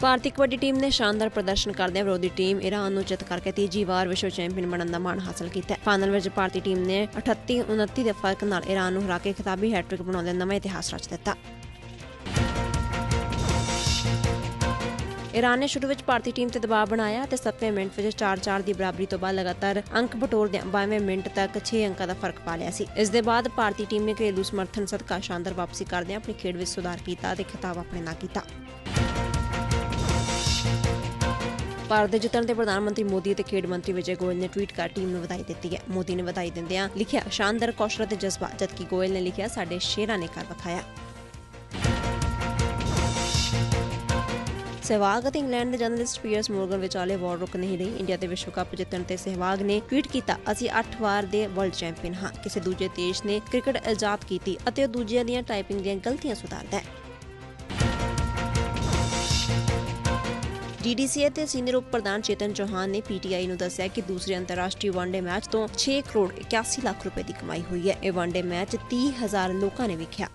ਭਾਰਤੀ kabaddi team ਨੇ ਸ਼ਾਨਦਾਰ ਪ੍ਰਦਰਸ਼ਨ ਕਰਦਿਆਂ ਵਿਰੋਧੀ ਟੀਮ ਈਰਾਨ ਨੂੰ ਜਿੱਤ ਕਰਕੇ ਤੀਜੀ ਵਾਰ ਵਿਸ਼ਵ ਚੈਂਪੀਅਨ ਬਣਨ ਦਾ ਮਾਣ ਹਾਸਲ ਕੀਤਾ ਹੈ। ਫਾਈਨਲ ਵਿੱਚ ਭਾਰਤੀ ਟੀਮ ਨੇ 38-29 ਦੇ ਫ਼ਰਕ ਨਾਲ ਈਰਾਨ ਨੂੰ ਹਰਾ ਕੇ ਖਿਤਾਬੀ ਹੈਟ੍ਰਿਕ ਬਣਾਉਂਦੇ ਨਵਾਂ ਇਤਿਹਾਸ ਰਚ ਦਿੱਤਾ। ਈਰਾਨ ਨੇ ਸ਼ੁਰੂ ਵਿੱਚ ਭਾਰਤੀ ਟੀਮ ਤੇ ਦਬਾਅ ਬਣਾਇਆ ਤੇ 7ਵੇਂ ਮਿੰਟ ਵਿੱਚ 4-4 ਦੀ ਬਰਾਬਰੀ ਤੋਂ ਬਾਅਦ ਲਗਾਤਾਰ ਅੰਕ ਬਟੋਰਦਿਆਂ 22ਵੇਂ ਮਿੰਟ ਤੱਕ 6 ਅੰਕਾਂ ਦਾ ਫ਼ਰਕ ਪਾ ਲਿਆ ਸੀ। ਇਸ ਦੇ ਬਾਅਦ ਭਾਰਤੀ ਟੀਮ ਨੇ ਘਰੇਲੂ ਸਮਰਥਨ ਸਦਕਾ ਸ਼ਾਨਦਾਰ ਵਾਪਸੀ ਕਰਦਿਆਂ ਆਪਣੀ ਖੇਡ ਵਿੱਚ ਸੁਧਾਰ ਕੀਤਾ ਤੇ ਖਿਤਾਬ ਆਪਣੇ ਨਾਂ ਕੀਤਾ। ਭਾਰਤ ਦੇ ਜਿੱਤਣ ਤੇ ਪ੍ਰਧਾਨ ਮੰਤਰੀ ਮੋਦੀ ਅਤੇ ਖੇਡ ਮੰਤਰੀ ਵਿਜੇ ਗੋਇਲ ਨੇ ਟਵੀਟ ਕਰ ਟੀਮ ਨੂੰ ਵਧਾਈ ਦਿੱਤੀ ਹੈ। ਮੋਦੀ ਨੇ ਵਧਾਈ ਦਿੰਦਿਆਂ ਲਿਖਿਆ, ਸ਼ਾਨਦਾਰ ਕੌਸ਼ਲ ਤੇ ਜਜ਼ਬਾ। ਜਦਕਿ ਗੋਇਲ ਨੇ ਲਿਖਿਆ, ਸਾਡੇ ਸ਼ੇਰਾਂ ਨੇ ਕਰ ਵਿਖਾਇਆ। ਸਹਿਵਾਗ ਅਤੇ ਇੰਗਲੈਂਡ ਦੇ ਜਰਨਲਿਸਟ ਪੀਅਰਸ ਮੋਰਗਨ ਵਿਚਾਲੇ ਵਾਰ ਰੁਕ ਨਹੀਂ ਰਹੀ। ਇੰਡੀਆ ਦੇ ਵਿਸ਼ਵ ਕੱਪ ਜਿੱਤਣ ਤੇ ਸਹਿਵਾਗ ਨੇ ਟਵੀਟ ਕੀਤਾ, ਅਸੀਂ 8 ਵਾਰ ਦੇ ਵਰਲਡ ਚੈਂਪੀਅਨ ਹਾਂ। ਕਿਸੇ ਦੂਜੇ ਦੇਸ਼ ਨੇ ਕ੍ਰਿਕਟ ਆਜ਼ਾਦ ਕੀਤੀ ਅਤੇ ਉਹ ਦੂਜਿਆਂ ਦੀਆਂ ਟਾਈਪਿੰਗ ਦੀਆਂ ਗਲਤੀਆਂ ਸੁਧਾਰਦਾ ਹੈ। ਡੀਡੀਸੀਏ ਤੇ ਸੀਨੀਅਰ ਉਪ ਪ੍ਰਧਾਨ ਚੇਤਨ ਚੌਹਾਨ ਨੇ ਪੀਟੀਆਈ ਨੂੰ ਦੱਸਿਆ ਕਿ ਦੂਸਰੇ ਅੰਤਰਰਾਸ਼ਟਰੀ ਵਨਡੇ ਮੈਚ ਤੋਂ 6 ਕਰੋੜ 81 ਲੱਖ ਰੁਪਏ ਦੀ ਕਮਾਈ ਹੋਈ ਹੈ। ਇਹ ਵਨਡੇ ਮੈਚ 30000 ਲੋਕਾਂ ਨੇ ਵੇਖਿਆ।